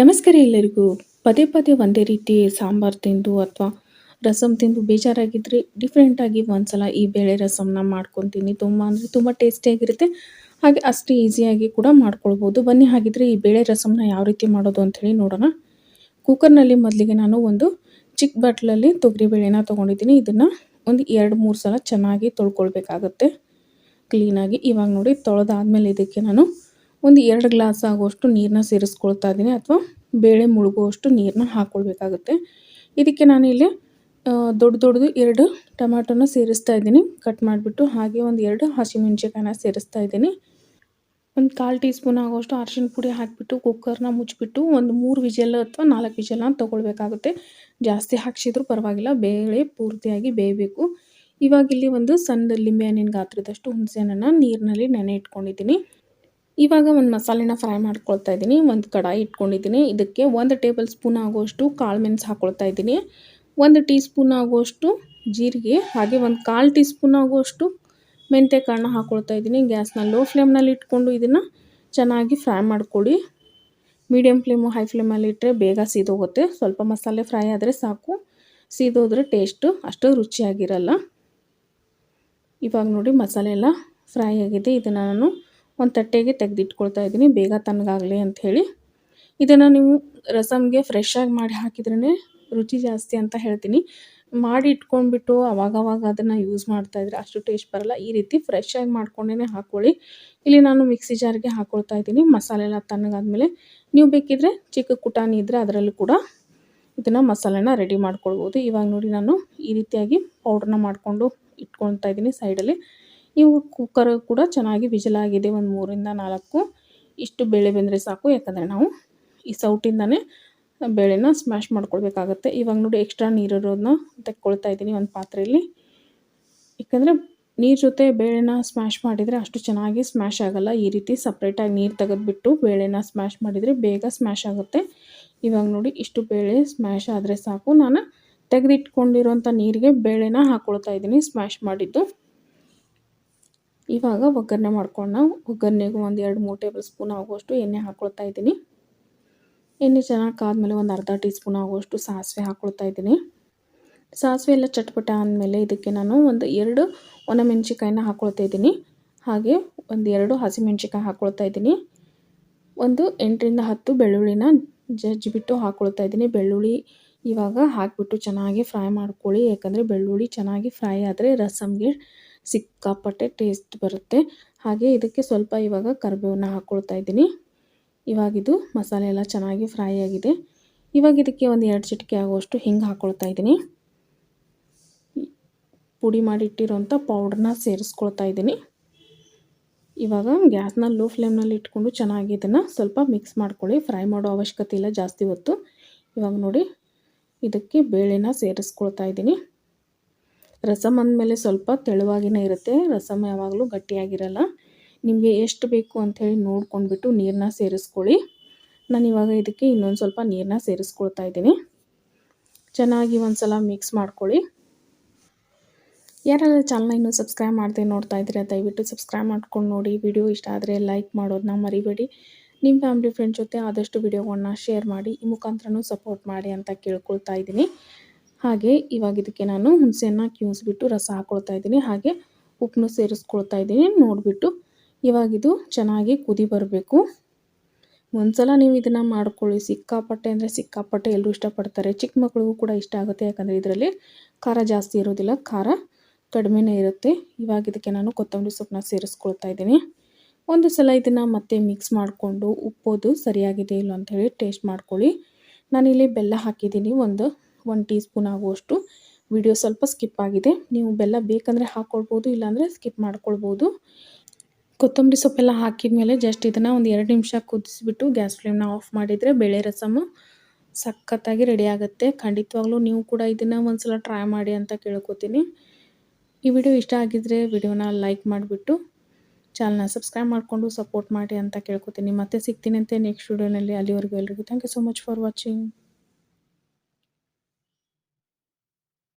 ನಮಸ್ಕಾರ ಎಲ್ಲರಿಗೂ. ಪದೇ ಪದೇ ಒಂದೇ ರೀತಿ ಸಾಂಬಾರು ತಿಂದು ಅಥವಾ ರಸಮ್ ತಿಂದು ಬೇಜಾರಾಗಿದ್ದರೆ ಡಿಫ್ರೆಂಟಾಗಿ ಒಂದ್ಸಲ ಈ ಬೇಳೆ ರಸಮ್ನ ಮಾಡ್ಕೊತೀನಿ. ತುಂಬ ಅಂದರೆ ತುಂಬ ಟೇಸ್ಟಿಯಾಗಿರುತ್ತೆ ಹಾಗೆ ಅಷ್ಟು ಈಸಿಯಾಗಿ ಕೂಡ ಮಾಡ್ಕೊಳ್ಬೋದು. ಬನ್ನಿ, ಹಾಗಿದ್ರೆ ಈ ಬೇಳೆ ರಸಮ್ನ ಯಾವ ರೀತಿ ಮಾಡೋದು ಅಂಥೇಳಿ ನೋಡೋಣ. ಕುಕ್ಕರ್ನಲ್ಲಿ ಮೊದಲಿಗೆ ನಾನು ಒಂದು ಚಿಕ್ಕ ಬಾಟ್ಲಲ್ಲಿ ತೊಗರಿಬೇಳೆನ ತೊಗೊಂಡಿದ್ದೀನಿ. ಇದನ್ನು ಒಂದು ಎರಡು, ಮೂರು ಸಲ ಚೆನ್ನಾಗಿ ತೊಳ್ಕೊಳ್ಬೇಕಾಗತ್ತೆ. ಕ್ಲೀನಾಗಿ ಇವಾಗ ನೋಡಿ ತೊಳೆದಾದ್ಮೇಲೆ ಇದಕ್ಕೆ ನಾನು ಒಂದು ಎರಡು ಗ್ಲಾಸ್ ಆಗುವಷ್ಟು ನೀರನ್ನ ಸೇರಿಸ್ಕೊಳ್ತಾ ಇದ್ದೀನಿ ಅಥವಾ ಬೇಳೆ ಮುಳುಗುವಷ್ಟು ನೀರನ್ನ ಹಾಕ್ಕೊಳ್ಬೇಕಾಗುತ್ತೆ ಇದಕ್ಕೆ ನಾನಿಲ್ಲಿ ದೊಡ್ಡ ದೊಡ್ಡದು ಎರಡು ಟೊಮ್ಯಾಟೊನ ಸೇರಿಸ್ತಾ ಇದ್ದೀನಿ. ಕಟ್ ಮಾಡಿಬಿಟ್ಟು ಹಾಗೆ ಒಂದು ಎರಡು ಹಸಿಮೆಣ್ಸಿಕಾಯನ್ನ ಸೇರಿಸ್ತಾ ಇದ್ದೀನಿ. ಒಂದು ಕಾಲು ಟೀ ಸ್ಪೂನ್ ಆಗೋಷ್ಟು ಅರಶಿನ ಪುಡಿ ಹಾಕಿಬಿಟ್ಟು ಕುಕ್ಕರ್ನ ಮುಚ್ಚಿಬಿಟ್ಟು ಒಂದು ಮೂರು ವಿಜಲ್ ಅಥವಾ ನಾಲ್ಕು ವಿಜಲ್ನ ತೊಗೊಳ್ಬೇಕಾಗುತ್ತೆ. ಜಾಸ್ತಿ ಹಾಕ್ಸಿದ್ರು ಪರವಾಗಿಲ್ಲ, ಬೇಳೆ ಪೂರ್ತಿಯಾಗಿ ಬೇಯಬೇಕು. ಇವಾಗಿಲ್ಲಿ ಒಂದು ಸಣ್ಣ ಲಿಂಬೆ ಹಣ್ಣಿನ ಗಾತ್ರದಷ್ಟು ಹುಣಸೆ ಹಣ್ಣನ್ನು ನೀರಿನಲ್ಲಿ ನೆನೆ ಇಟ್ಕೊಂಡಿದ್ದೀನಿ. ಇವಾಗ ಒಂದು ಮಸಾಲೆನ ಫ್ರೈ ಮಾಡ್ಕೊಳ್ತಾ ಇದ್ದೀನಿ. ಒಂದು ಕಡಾಯಿ ಇಟ್ಕೊಂಡಿದ್ದೀನಿ. ಇದಕ್ಕೆ ಒಂದು ಟೇಬಲ್ ಸ್ಪೂನ್ ಆಗುವಷ್ಟು ಕಾಳು ಮೆಣಸು ಹಾಕ್ಕೊಳ್ತಾ ಇದ್ದೀನಿ. ಒಂದು ಟೀ ಸ್ಪೂನ್ ಆಗುವಷ್ಟು ಜೀರಿಗೆ, ಹಾಗೆ ಒಂದು ಕಾಲು ಟೀ ಸ್ಪೂನ್ ಆಗುವಷ್ಟು ಮೆಂತ್ಯ ಕಾಳನ್ನ ಹಾಕ್ಕೊಳ್ತಾ ಇದ್ದೀನಿ. ಗ್ಯಾಸ್ನ ಲೋ ಫ್ಲೇಮ್ನಲ್ಲಿ ಇಟ್ಕೊಂಡು ಇದನ್ನು ಚೆನ್ನಾಗಿ ಫ್ರೈ ಮಾಡ್ಕೊಳ್ಳಿ. ಮೀಡಿಯಮ್ ಫ್ಲೇಮು ಹೈ ಫ್ಲೇಮಲ್ಲಿ ಇಟ್ಟರೆ ಬೇಗ ಸೀದೋಗುತ್ತೆ. ಸ್ವಲ್ಪ ಮಸಾಲೆ ಫ್ರೈ ಆದರೆ ಸಾಕು. ಸೀದೋದ್ರೆ ಟೇಸ್ಟು ಅಷ್ಟು ರುಚಿಯಾಗಿರಲ್ಲ. ಇವಾಗ ನೋಡಿ ಮಸಾಲೆ ಎಲ್ಲ ಫ್ರೈ ಆಗಿದೆ. ಇದನ್ನು ನಾನು ಒಂದು ತಟ್ಟೆಗೆ ತೆಗೆದಿಟ್ಕೊಳ್ತಾ ಇದ್ದೀನಿ, ಬೇಗ ತಣ್ಣಗಾಗಲಿ ಅಂಥೇಳಿ ಇದನ್ನು ನೀವು ರಸಮ್ಗೆ ಫ್ರೆಶ್ಶಾಗಿ ಮಾಡಿ ಹಾಕಿದ್ರೇ ರುಚಿ ಜಾಸ್ತಿ ಅಂತ ಹೇಳ್ತೀನಿ. ಮಾಡಿ ಇಟ್ಕೊಂಡ್ಬಿಟ್ಟು ಅವಾಗವಾಗ ಅದನ್ನು ಯೂಸ್ ಮಾಡ್ತಾಯಿದ್ರೆ ಅಷ್ಟು ಟೇಸ್ಟ್ ಬರಲ್ಲ. ಈ ರೀತಿ ಫ್ರೆಶ್ಶಾಗಿ ಮಾಡ್ಕೊಂಡೇ ಹಾಕ್ಕೊಳ್ಳಿ ಇಲ್ಲಿ ನಾನು ಮಿಕ್ಸಿ ಜಾರ್ಗೆ ಹಾಕ್ಕೊಳ್ತಾ ಇದ್ದೀನಿ, ಮಸಾಲೆ ಎಲ್ಲ ತಣ್ಣಗಾದ್ಮೇಲೆ. ನೀವು ಬೇಕಿದ್ರೆ ಚಿಕ್ಕ ಕುಟಾಣಿ ಇದ್ದರೆ ಅದರಲ್ಲೂ ಕೂಡ ಇದನ್ನು ಮಸಾಲೆನ ರೆಡಿ ಮಾಡ್ಕೊಳ್ಬೋದು. ಇವಾಗ ನೋಡಿ ನಾನು ಈ ರೀತಿಯಾಗಿ ಪೌಡ್ರನ್ನ ಮಾಡಿಕೊಂಡು ಇಟ್ಕೊಳ್ತಾ ಇದ್ದೀನಿ ಸೈಡಲ್ಲಿ ಇವು ಕುಕ್ಕರ್ ಕೂಡ ಚೆನ್ನಾಗಿ ವಿಜಲಾಗಿದೆ ಒಂದು ಮೂರಿಂದ ನಾಲ್ಕು. ಇಷ್ಟು ಬೇಳೆ ಬಂದರೆ ಸಾಕು, ಯಾಕಂದರೆ ನಾವು ಈ ಸೌಟಿಂದನೇ ಬೇಳೆನ ಸ್ಮ್ಯಾಶ್ ಮಾಡ್ಕೊಳ್ಬೇಕಾಗತ್ತೆ. ಇವಾಗ ನೋಡಿ ಎಕ್ಸ್ಟ್ರಾ ನೀರಿರೋದನ್ನ ತೆಕ್ಕೊಳ್ತಾ ಇದ್ದೀನಿ ಒಂದು ಪಾತ್ರೆಯಲ್ಲಿ. ಯಾಕಂದರೆ ನೀರು ಜೊತೆ ಬೇಳೆನ ಸ್ಮ್ಯಾಶ್ ಮಾಡಿದರೆ ಅಷ್ಟು ಚೆನ್ನಾಗಿ ಸ್ಮ್ಯಾಶ್ ಆಗೋಲ್ಲ. ಈ ರೀತಿ ಸಪ್ರೇಟಾಗಿ ನೀರು ತೆಗೆದುಬಿಟ್ಟು ಬೇಳೆನ ಸ್ಮ್ಯಾಶ್ ಮಾಡಿದರೆ ಬೇಗ ಸ್ಮ್ಯಾಶ್ ಆಗುತ್ತೆ. ಇವಾಗ ನೋಡಿ ಇಷ್ಟು ಬೇಳೆ ಸ್ಮ್ಯಾಶ್ ಆದರೆ ಸಾಕು. ನಾನು ತೆಗೆದಿಟ್ಕೊಂಡಿರೋಂಥ ನೀರಿಗೆ ಬೇಳೆನ ಹಾಕ್ಕೊಳ್ತಾ ಇದ್ದೀನಿ ಸ್ಮ್ಯಾಶ್ ಮಾಡಿದ್ದು. ಇವಾಗ ಒಗ್ಗರಣೆ ಮಾಡ್ಕೊಂಡು ನಾವು ಒಗ್ಗರಣೆಗೂ ಒಂದು ಎರಡು ಮೂರು ಟೇಬಲ್ ಸ್ಪೂನ್ ಆಗುವಷ್ಟು ಎಣ್ಣೆ ಹಾಕ್ಕೊಳ್ತಾ ಇದ್ದೀನಿ. ಎಣ್ಣೆ ಚೆನ್ನಾಗಿ ಕಾದ್ಮೇಲೆ ಒಂದು ಅರ್ಧ ಟೀ ಸ್ಪೂನ್ ಆಗುವಷ್ಟು ಸಾಸಿವೆ ಹಾಕ್ಕೊಳ್ತಾ ಇದ್ದೀನಿ. ಸಾಸಿವೆ ಎಲ್ಲ ಚಟ್ಪಟ ಆದಮೇಲೆ ಇದಕ್ಕೆ ನಾನು ಒಂದು ಎರಡು ಒಣಮೆಣ್ಸಿಕಾಯಿನ ಹಾಕ್ಕೊಳ್ತಾ ಇದ್ದೀನಿ. ಹಾಗೆ ಒಂದು ಎರಡು ಹಾಕ್ಕೊಳ್ತಾ ಇದ್ದೀನಿ. ಒಂದು ಎಂಟರಿಂದ ಹತ್ತು ಬೆಳ್ಳುಳ್ಳಿನ ಜಜ್ಜಿಬಿಟ್ಟು ಹಾಕ್ಕೊಳ್ತಾ ಇದ್ದೀನಿ. ಬೆಳ್ಳುಳ್ಳಿ ಇವಾಗ ಹಾಕಿಬಿಟ್ಟು ಚೆನ್ನಾಗಿ ಫ್ರೈ ಮಾಡ್ಕೊಳ್ಳಿ. ಯಾಕಂದರೆ ಬೆಳ್ಳುಳ್ಳಿ ಚೆನ್ನಾಗಿ ಫ್ರೈ ಆದರೆ ರಸಮ್ಗೆ ಸಿಕ್ಕಾಪಟ್ಟೆ ಟೇಸ್ಟ್ ಬರುತ್ತೆ. ಹಾಗೆ ಇದಕ್ಕೆ ಸ್ವಲ್ಪ ಇವಾಗ ಕರಿಬೇವನ್ನ ಹಾಕ್ಕೊಳ್ತಾ ಇದ್ದೀನಿ. ಇವಾಗಿದು ಮಸಾಲೆ ಎಲ್ಲ ಚೆನ್ನಾಗಿ ಫ್ರೈ ಆಗಿದೆ. ಇವಾಗ ಇದಕ್ಕೆ ಒಂದು ಎರಡು ಚಿಟಿಕೆ ಆಗುವಷ್ಟು ಹಿಂಗೆ ಹಾಕ್ಕೊಳ್ತಾ ಇದ್ದೀನಿ. ಪುಡಿ ಮಾಡಿಟ್ಟಿರೋಂಥ ಪೌಡ್ರನ್ನ ಸೇರಿಸ್ಕೊಳ್ತಾ ಇದ್ದೀನಿ. ಇವಾಗ ಗ್ಯಾಸ್ನ ಲೋ ಫ್ಲೇಮ್ನಲ್ಲಿ ಇಟ್ಕೊಂಡು ಚೆನ್ನಾಗಿ ಇದನ್ನು ಸ್ವಲ್ಪ ಮಿಕ್ಸ್ ಮಾಡ್ಕೊಳ್ಳಿ. ಫ್ರೈ ಮಾಡೋ ಅವಶ್ಯಕತೆ ಇಲ್ಲ ಜಾಸ್ತಿ ಹೊತ್ತು. ಇವಾಗ ನೋಡಿ, ಇದಕ್ಕೆ ಬೇಳೆನ ಸೇರಿಸ್ಕೊಳ್ತಾ ಇದ್ದೀನಿ. ರಸಮ್ ಅಂದಮೇಲೆ ಸ್ವಲ್ಪ ತೆಳುವಾಗಿನೇ ಇರುತ್ತೆ. ರಸಮ್ ಯಾವಾಗಲೂ ಗಟ್ಟಿಯಾಗಿರಲ್ಲ. ನಿಮಗೆ ಎಷ್ಟು ಬೇಕು ಅಂಥೇಳಿ ನೋಡ್ಕೊಂಡ್ಬಿಟ್ಟು ನೀರನ್ನ ಸೇರಿಸ್ಕೊಳ್ಳಿ. ನಾನು ಇವಾಗ ಇದಕ್ಕೆ ಇನ್ನೊಂದು ಸ್ವಲ್ಪ ನೀರನ್ನ ಸೇರಿಸ್ಕೊಳ್ತಾ ಇದ್ದೀನಿ. ಚೆನ್ನಾಗಿ ಒಂದು ಸಲ ಮಿಕ್ಸ್ ಮಾಡ್ಕೊಳ್ಳಿ. ಯಾರೆಲ್ಲ ಚಾನಲ್ನ ಇನ್ನೂ ಸಬ್ಸ್ಕ್ರೈಬ್ ಮಾಡದೆ ನೋಡ್ತಾ ಇದ್ದೀರಾ, ದಯವಿಟ್ಟು ಸಬ್ಸ್ಕ್ರೈಬ್ ಮಾಡ್ಕೊಂಡು ನೋಡಿ. ವಿಡಿಯೋ ಇಷ್ಟ ಆದರೆ ಲೈಕ್ ಮಾಡೋದನ್ನ ಮರಿಬೇಡಿ. ನಿಮ್ಮ ಫ್ಯಾಮಿಲಿ ಫ್ರೆಂಡ್ ಜೊತೆ ಆದಷ್ಟು ವಿಡಿಯೋಗಳನ್ನ ಶೇರ್ ಮಾಡಿ. ಈ ಮುಖಾಂತರನೂ ಸಪೋರ್ಟ್ ಮಾಡಿ ಅಂತ ಕೇಳ್ಕೊಳ್ತಾ ಇದ್ದೀನಿ. ಹಾಗೆ ಇವಾಗ ಇದಕ್ಕೆ ನಾನು ಹುಣಸೆಹಣ್ಣ ಕಿವಿಸ್ಬಿಟ್ಟು ರಸ ಹಾಕ್ಕೊಳ್ತಾ ಇದ್ದೀನಿ. ಹಾಗೆ ಉಪ್ಪನ್ನು ಸೇರಿಸ್ಕೊಳ್ತಾ ಇದ್ದೀನಿ. ನೋಡಿಬಿಟ್ಟು ಇವಾಗಿದು ಚೆನ್ನಾಗಿ ಕುದಿ ಬರಬೇಕು. ಒಂದ್ಸಲ ನೀವು ಇದನ್ನು ಮಾಡ್ಕೊಳ್ಳಿ. ಸಿಕ್ಕಾಪಟ್ಟೆ ಅಂದರೆ ಸಿಕ್ಕಾಪಟ್ಟೆ ಎಲ್ಲರೂ ಇಷ್ಟಪಡ್ತಾರೆ. ಚಿಕ್ಕ ಮಕ್ಕಳಿಗೂ ಕೂಡ ಇಷ್ಟ ಆಗುತ್ತೆ. ಯಾಕಂದರೆ ಇದರಲ್ಲಿ ಖಾರ ಜಾಸ್ತಿ ಇರೋದಿಲ್ಲ. ಖಾರ ಕಡಿಮೆನೇ ಇರುತ್ತೆ. ಇವಾಗ ಇದಕ್ಕೆ ನಾನು ಕೊತ್ತಂಬರಿ ಸೊಪ್ಪನ್ನ ಸೇರಿಸ್ಕೊಳ್ತಾ ಇದ್ದೀನಿ. ಒಂದು ಸಲ ಇದನ್ನು ಮತ್ತೆ ಮಿಕ್ಸ್ ಮಾಡಿಕೊಂಡು ಉಪ್ಪೋದು ಸರಿಯಾಗಿದೆ ಇಲ್ಲ ಅಂಥೇಳಿ ಟೇಸ್ಟ್ ಮಾಡ್ಕೊಳ್ಳಿ. ನಾನಿಲ್ಲಿ ಬೆಲ್ಲ ಹಾಕಿದ್ದೀನಿ. ಒಂದು ಒನ್ ಟೀ ಸ್ಪೂನ್ ಆಗುವಷ್ಟು. ವಿಡಿಯೋ ಸ್ವಲ್ಪ ಸ್ಕಿಪ್ ಆಗಿದೆ. ನೀವು ಬೆಲ್ಲ ಬೇಕಂದರೆ ಹಾಕ್ಕೊಳ್ಬೋದು ಇಲ್ಲಾಂದರೆ ಸ್ಕಿಪ್ ಮಾಡ್ಕೊಳ್ಬೋದು. ಕೊತ್ತಂಬರಿ ಸೊಪ್ಪೆಲ್ಲ ಹಾಕಿದ ಮೇಲೆ ಜಸ್ಟ್ ಇದನ್ನು ಒಂದು ಎರಡು ನಿಮಿಷ ಕುದಿಸಿಬಿಟ್ಟು ಗ್ಯಾಸ್ ಫ್ಲೇಮ್ನ ಆಫ್ ಮಾಡಿದರೆ ಬೇಳೆ ರಸಮ್ಮು ಸಖತ್ತಾಗಿ ರೆಡಿ ಆಗುತ್ತೆ. ಖಂಡಿತವಾಗ್ಲೂ ನೀವು ಕೂಡ ಇದನ್ನು ಒಂದ್ಸಲ ಟ್ರೈ ಮಾಡಿ ಅಂತ ಕೇಳ್ಕೊತೀನಿ. ಈ ವಿಡಿಯೋ ಇಷ್ಟ ಆಗಿದ್ದರೆ ವಿಡಿಯೋನ ಲೈಕ್ ಮಾಡಿಬಿಟ್ಟು, ಚಾನಲ್ನ ಸಬ್ಸ್ಕ್ರೈಬ್ ಮಾಡಿಕೊಂಡು ಸಪೋರ್ಟ್ ಮಾಡಿ ಅಂತ ಕೇಳ್ಕೊತೀನಿ. ಮತ್ತೆ ಸಿಗ್ತೀನಿ ಅಂತ ನೆಕ್ಸ್ಟ್ ವಿಡಿಯೋನಲ್ಲಿ. ಅಲ್ಲಿವರೆಗೂ ಎಲ್ರಿಗೂ thank you so much for watching.